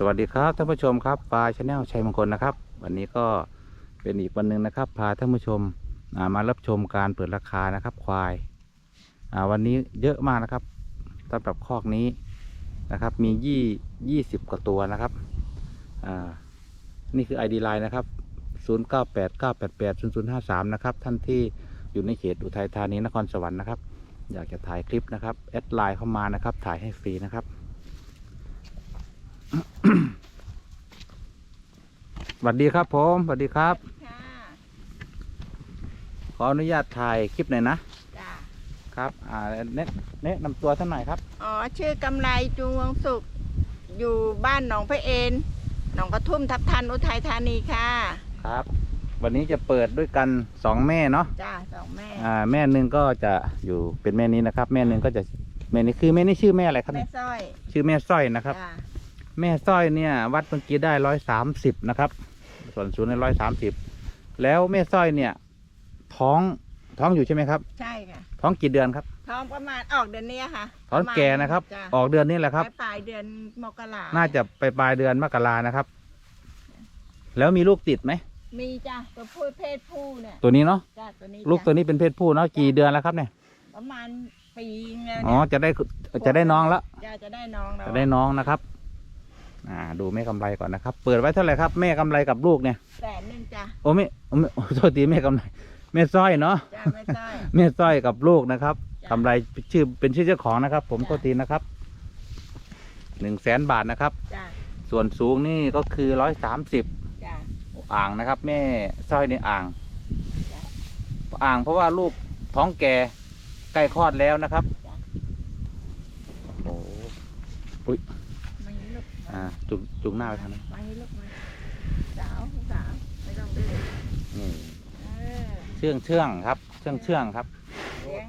สวัสดีครับท่านผู้ชมครับปลาชาแนลชัยมงคลนะครับ วันนี้ก็เป็นอีกวันหนึ่งนะครับ พาท่านผู้ชมมารับชมการเปิดราคานะครับ ควายวันนี้เยอะมากนะครับสำหรับคอกนี้นะครับ มียี่ยี่สิบกว่าตัวนะครับนี่คือ ID Line นะครับ 0 9 8 9 8 8 0 0 5 3 นะครับ ท่านที่อยู่ในเขตอุทัยธานีนครสวรรค์นะครับ อยากจะถ่ายคลิปนะครับแอดไลน์เข้ามานะครับ ถ่ายให้ฟรีนะครับ สวัสดีครับผมสวัสดีครับ ค่ะขออนุญาตถ่ายคลิปหน่อยนะจ้ะครับอ่าแนะแนะนำตัวท่านหน่อยครับ อ๋อ ชื่อกำไรจูงวงสุข อยู่บ้านหนองพระเอนหนองกระทุ่มทับทันอุทัยธานีค่ะ ครับ วันนี้จะเปิดด้วยกันสองแม่เนาะจ้าสองแม่ อ่าแม่หนึ่งก็จะอยู่เป็นแม่นี้นะครับ แม่หนึ่งก็จะแม่นี้คือแม่นี้ชื่อแม่อะไรครับแม่เนี่ยสร้อยชื่อแม่สร้อยนะครับ จ้า แม่สร้อยเนี่ย วัดเมื่อกี้ได้ร้อยสามสิบนะครับ ส่วนศูนย์ในร้อยสามสิบแล้วแม่สร้อยเนี่ย ท้องท้องอยู่ใช่ไหมครับ ใช่ค่ะ ท้องกี่เดือนครับ ท้องประมาณออกเดือนนี้ค่ะท้องแก่นะครับ จ้ะออกเดือนนี้แหละครับ ปลายๆเดือนมกราน่าจะไปปลายเดือนมกรานะครับ แล้วมีลูกติดไหม มีจ้ะตัวผู้เพศผู้เนี่ยตัวนี้เนาะจ้าตัวนี้ลูกจ้ะตัวนี้เป็นเพศผู้เนาะกี่เดือนแล้วครับเนี่ยประมาณปีแล้วอ๋อเนี่ยจะได้จะได้น้องแล้ว จ้าจะได้น้องแล้วจะได้น้องนะครับ อ่า ดูแม่กำไรก่อนนะครับ เปิดไว้เท่าไหร่ครับ แม่กำไรกับลูกเนี่ยแสนหนึ่งจ้ะโอ้ไม่โอ้ไม่โอ้โทษทีแม่กำไรแม่สร้อยเนาะจ้าไม่ใช่ แม่สร้อยกับลูกนะครับ จ้ะกำไรชื่อเป็นชื่อเจ้าของนะครับ ผมจ้ะโทษทีนะครับหนึ่งแสนบาทนะครับ จ้าส่วนสูงนี่ก็คือร้อยสามสิบจ้าอ่างนะครับ แม่สร้อยในอ่าง จ้ะอ่างเพราะว่าลูกท้องแก่ใกล้คลอดแล้วนะครับจ้ะ โอ้โหไม่ลูก อ่าจุงจุงหน้าไปทางนั้นไม่ลูกมาสาวสาวไม่ต้องดื้อนี่เออเชื่องเชื่องครับ เชื่องเชื่องครับเลี้ยง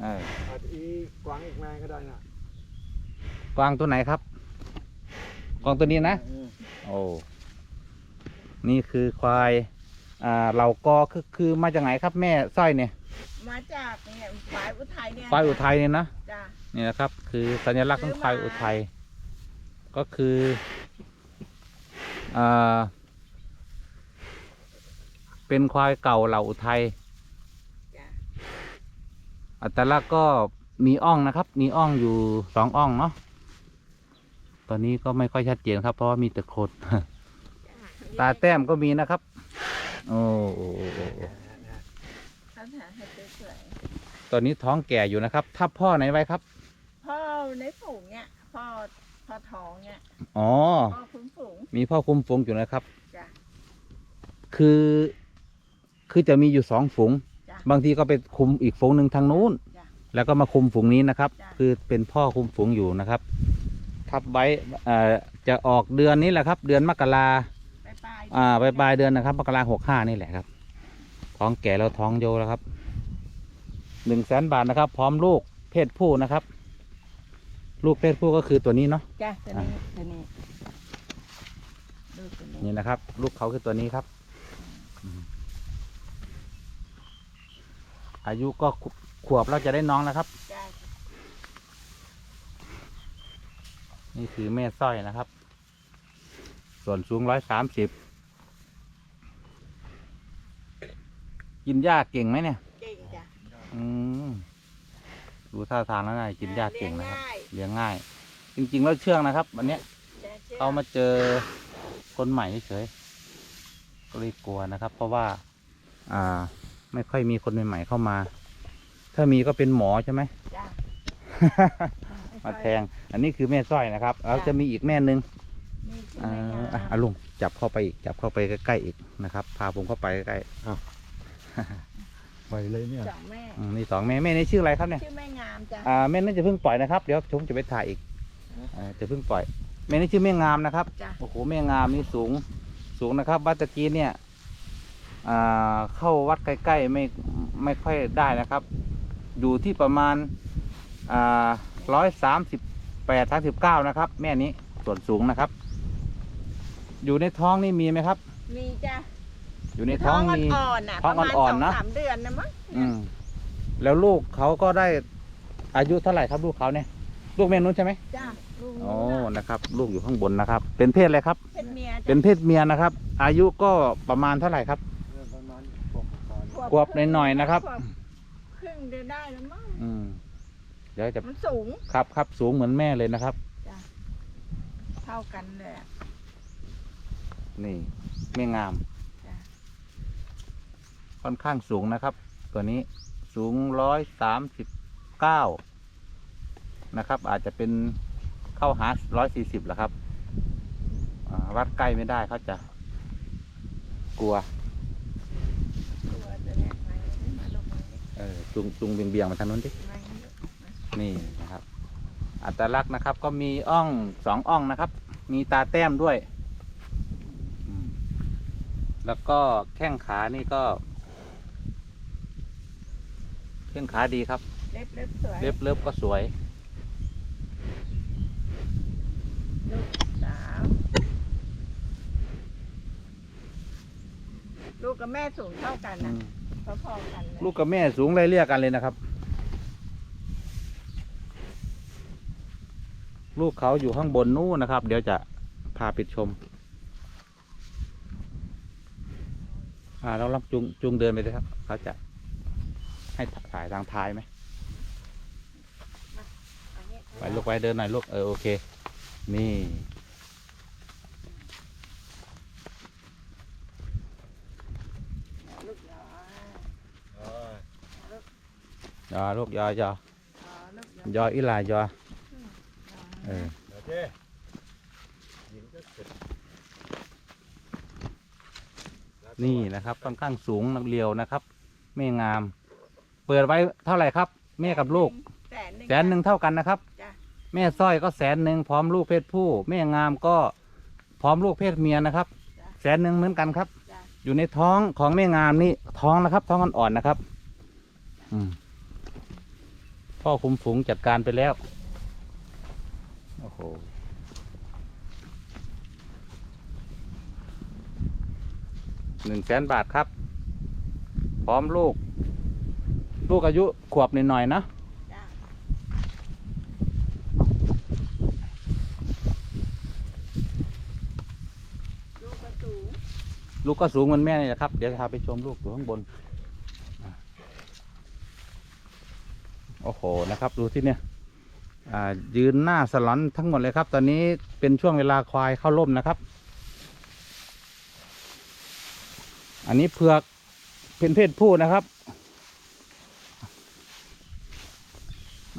เอออาจจะอีกวางอีกนายก็ได้นะกวางตัวไหนครับ กวางตัวนี้นะเออโอ้ นี่คือควาย อ่าเหล่ากอคือคือมาจากไหนครับแม่สร้อยเนี่ย มาจากเนี่ยฝ่ายอุทัยเนี่ยควายอุทัยเนี่ยนะ จ้ะนี่นะครับ คือสัญลักษณ์ของควายอุทัย ก็คืออ่าเป็นควายเก่าเหล่าอุทัยจ้ะอัตลักษณ์ก็มีอ่องนะครับ มีอ่องอยู่สองอ่องเนาะ ตอนนี้ก็ไม่ค่อยชัดเจนครับ เพราะว่ามีแต่โคดตาแต้มก็มีนะครับ โอ้โอ้โอ้โอ้โอ้เขาหาให้สวยตอนนี้ท้องแก่อยู่นะครับ ทับพ่อไหนไว้ครับๆพ่อในฝูงเนี่ย พ่อ พ่อท้องเนี่ยอ๋อ พ่อคุ้มฝูง มีพ่อคุมฝูงอยู่นะครับ จ้ะคือ คือจะมีอยู่สองฝูง จ้ะบางทีก็ไปคุมอีกฝูงหนึ่งทางนู้น จ้ะแล้วก็มาคุมฝูงนี้นะครับ จ้ะ คือเป็นพ่อคุมฝูงอยู่นะครับ ทับไว้เอ่อจะออกเดือนนี้แหละครับ เดือนมกราไปปลายอ่าปลายปลายเดือนนะครับ มกราหกห้านี่แหละครับ ท้องแก่แล้วท้องโยแล้วครับ หนึ่งแสนบาทนะครับ พร้อมลูกเพศผู้นะครับ ลูกเพศผู้ก็คือตัวนี้เนาะ จ้ะตัวนี้ตัวนี้ดูตัวนี้นี่นะครับ ลูกเขาคือตัวนี้ครับอืมอายุก็ขวขวบแล้วจะได้น้องนะครับ จ้ะนี่คือแม่สร้อยนะครับ ส่วนสูงร้อยสามสิบกินหญ้าเก่งไหมเนี่ย เก่งจ้ะ อืม ดูท่าทางแล้วน่าจะกินหญ้าเก่งนะครับเลี้ยงง่ายเลี้ยงง่ายจริงๆแล้วเชื่องนะครับวันเนี้ยจ้ะชื่อเขามาเจอคนใหม่เฉยๆก็เลยกลัวนะครับ เพราะว่า อ่า ไม่ค่อยมีคนใหม่ๆเข้ามา ถ้ามีก็เป็นหมอใช่ไหมจ้ะมาแทง อันนี้คือแม่สร้อยนะครับแล้วจะมีอีกแม่หนึ่งนี่คืออ่าแม่งามอะอะลุงจับเข้าไปอีกจับเข้าไปใกล้ๆอีกนะครับ พาผมเข้าไปใกล้ไปเลยเนี่ยสองแม่ๆอืมนี่สองแม่แม่นี่ชื่ออะไรครับเนี่ยชื่อแม่งาม จ้ะอ่าแม่น่าจะเพิ่งปล่อยนะครับเดี๋ยวชมจะไปถ่ายอีกอ่าจะเพิ่งปล่อยแม่นี่ชื่อแม่งามนะครับจ้ะ โอ้โหแม่งามนี่สูงสูงนะครับวัดตะกี้เนี่ยอ่าเข้าวัดใกล้ๆไม่ไม่ค่อยได้นะครับ อยู่ที่ประมาณอ่าร้อยสามสิบแปดสามสิบเก้านะครับ แม่นี้ส่วนสูงนะครับ อยู่ในท้องนี่มีไหมครับ มีจ้ะอยู่ในท้องมี อ่อนๆน่ะท้องประมาณอ่อสนองๆนะ สามเดือนนะมั้งอืมแล้วลูกเขาก็ได้ อายุเท่าไหร่ครับลูกเขาเนี่ย ลูกแม่นุ้นใช่ไหมจ้ะลูกโอ้นะครับ ลูกอยู่ข้างบนนะครับ เป็นเพศอะไรครับเพศเมียจ้ะเป็นเพศเมียนะครับ อายุก็ประมาณเท่าไหร่ครับเรื่องประมาณขวบก่อนขวบหน่อยๆนะครับขวครึ่งเดือนได้แล้วมั้งอืมเดี๋ยวจะมันสูง ครับครับสูงเหมือนแม่เลยนะครับ เท่ากันเลยอะนี่ไม่งาม จ้ะค่อนข้างสูงนะครับ ตัวนี้สูงร้อยสามสิบ เก้านะครับ อาจจะเป็นเข้าหาร้อยสี่สิบแล้วครับวัดใกล้ไม่ได้เขาจะกลัวเออจุงจุงเบียงเบียงมาทางนู้นดินี่นะครับ อัตลักษณ์นะครับ ก็มีอ่องสองอ่องนะครับ มีตาแต้มด้วย แล้วก็แข้งขานี่ก็ แข้งขาดีครับ เล็บเล็บสวยเล็บเล็บก็สวย ลูกสาวลูกกับแม่สูงเท่ากันอืนะมพอๆกันเลยลูกกับแม่สูงไล่เรียกกันเลยนะครับ ลูกเขาอยู่ข้างบนนู้นนะครับ เดี๋ยวจะพาไปชม อ่าเราลองจุงจุงเดินไปเลยครับ เขาจะ ให้ถ่ายทางท้ายไหมอันนี้ไปลูกไปเดินหน่อยลูกเออโอเค นี่ลูกยอยอลูกยอยออ๋อลูกยอยออีหลายอเออโอเคยิงก็เสร็จนี่นะครับค่อนข้างสูงนักเรียวนะครับ ไม่งาม เปิดไว้เท่าไหร่ครับ แม่กับลูก แสนหนึ่งแสนหนึ่งเท่ากันนะครับ จ้ะแม่สร้อยก็แสนหนึ่งพร้อมลูกเพศผู้ แม่งามก็พร้อมลูกเพศเมียนะครับแสนหนึ่งเหมือนกันครับ จ้ะอยู่ในท้องของแม่งามนี่ท้องนะครับ ท้องอ่อนๆนะครับ อืมพ่อคุมฝูงจัดการไปแล้ว โอ้โหหนึ่งแสนบาทครับ พร้อมลูก ลูกอายุขวบหน่อยๆนะลูกก็สูงเหมือนแม่นี่แหละครับ เดี๋ยวจะพาไปชมลูกอยู่ข้างบนอะโอ้โห นะครับ ดูที่เนี่ยยืนหน้าสลอนทั้งหมดเลยครับ ตอนนี้เป็นช่วงเวลาควายเข้าร่มนะครับ อันนี้เผือกเป็นเพศผู้นะครับ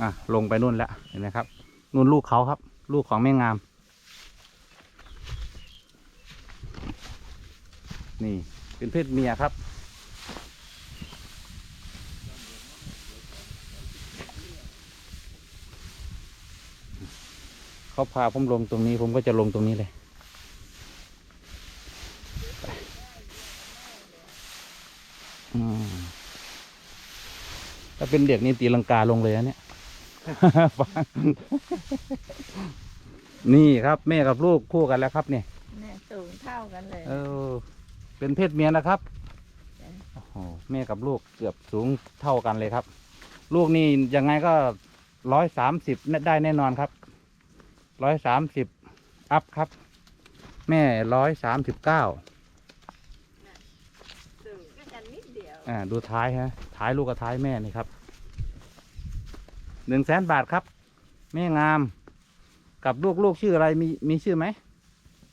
อะลงไปนู่นแล้วเห็นไหมครับนู่นลูกเขาครับ ลูกของแม่งาม นี่เป็นเพศเมียครับ เขาพาผมลงตรงนี้ผมก็จะลงตรงนี้เลยถ้าเป็นเด็กนี่ตีลังกาลงเลยนะเนี่ย ฟัง นี่ครับ แม่กับลูกคู่กันแล้วครับเนี่ยเนี่ยสูงเท่ากันเลย เออ เป็นเพศเมียนะครับจ้ะโอ้โหแม่กับลูกเกือบสูงเท่ากันเลยครับ ลูกนี่ยังไงก็ร้อยสามสิบได้แน่นอนครับร้อยสามสิบอัพครับ แม่ร้อยสามสิบเก้าสูงก็กันนิดเดียวอ่าดูท้ายฮะท้ายลูกกับท้ายแม่นี่ครับ หนึ่งแสนบาทครับ แม่งาม กับลูกลูกชื่ออะไรมีมีชื่อไหม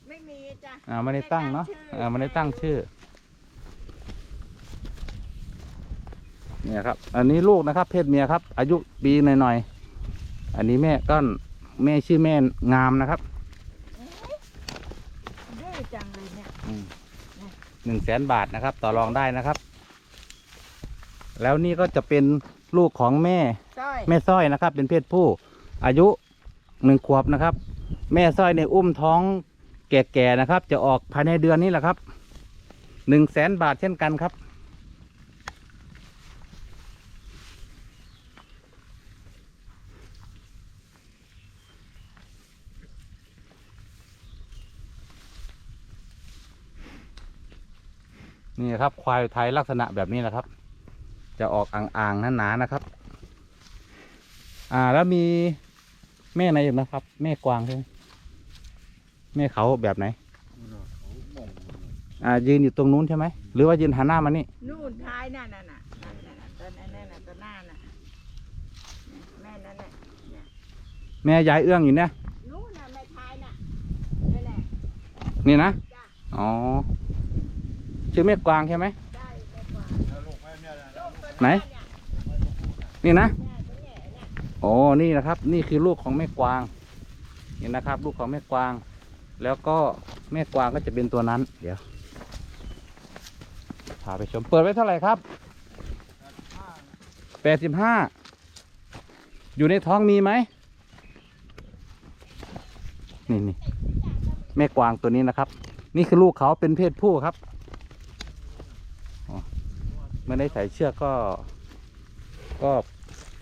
ไม่มีจ้ะอ่าไม่ได้ตั้งเนาะไม่ได้ตั้งชื่ออ่าไม่ได้ตั้งชื่อเนี่ยครับ อันนี้ลูกนะครับ เพศเมียครับ อายุปีหน่อยๆอันนี้แม่ก็แม่ชื่อแม่งามนะครับดื้อจังเลยเนี่ยหนึ่งแสนบาทนะครับ ต่อรองได้นะครับ แล้วนี่ก็จะเป็น ลูกของแม่สร้อยแม่สร้อยนะครับ เป็นเพศผู้ อายุหนึ่งขวบนะครับ แม่สร้อยในยอุ้มท้องแก่ๆนะครับ จะออกภายในเดือนนี้แหละครับหนึ่งแสนบาทเช่นกันครับ นี่ครับควายไทยลักษณะแบบนี้แหละครับ จะออกอ่างๆหนาๆนะครับ อ่าแล้วมีแม่ไหนอยู่นะครับ แม่กวางใช่ไหมแม่เขาแบบไหน อ่ายืนอยู่ตรงนู้นใช่ไหมหรือว่ายืนหันหน้ามานี่นู่นท้ายนั่นน่ะน่ะนั่นน่ะน่ะตัวนั้นน่ะตัวหน้าน่ะแม่นั่นน่ะเนี่ยแม่ยายเอื้องอยู่เนี่ยนู่นน่ะแม่ท้ายน่ะนั่นแหละนี่นะจ้ะอ๋อชื่อแม่กวางใช่ไหม ไหน นี่นะโอ้นี่นะครับ นี่คือลูกของแม่กวางนี่นะครับ ลูกของแม่กวาง แล้วก็แม่กวางก็จะเป็นตัวนั้น เดี๋ยวพาไปชมเปิดไว้เท่าไหร่ครับแปดสิบห้าอยู่ในท้องมีไหมนี่นี่แม่กวางตัวนี้นะครับ นี่คือลูกเขาเป็นเพศผู้ครับ ไม่ได้ใส่เชือกก็ ก็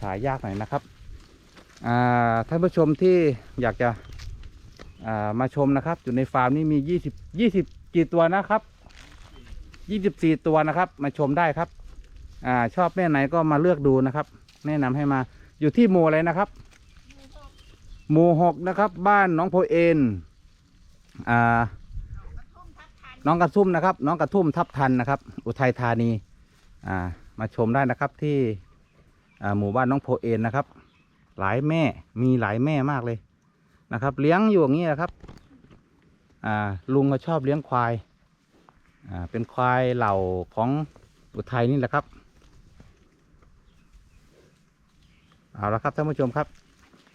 ถ่ายยากหน่อยนะครับท่านผู้ชมที่อยากจะามาชมนะครับ อยู่ในฟาร์มนี้มียี่สิบยี่สิบกี่ตัวนะครับยี่สิบสี่ตัวนะครับ มาชมได้ครับอชอบแม่ไหนก็มาเลือกดูนะครับ แนะนำให้มาอยู่ที่หมู่อะไรนะครับ หมู่หกนะครับ บ้านน้องโพเอนอน้องกระทุ่มนะครับ น้องกระทุ่มทับทันนะครับ อุทัยธานี มาชมได้นะครับที่หมู่บ้านน้องโพเอนนะครับ หลายแม่มีหลายแม่มากเลยนะครับ เลี้ยงอยู่อย่างนี้นะครับลุงก็ชอบเลี้ยงควายาเป็นควายเหล่าของอุทัยนี่แหละครับเอาละครับท่านผู้ชมครับ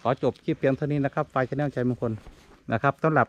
ขอจบคลิปเพียงเท่านี้นะครับไฟชแนลใจมงคลนะครับสำหรับ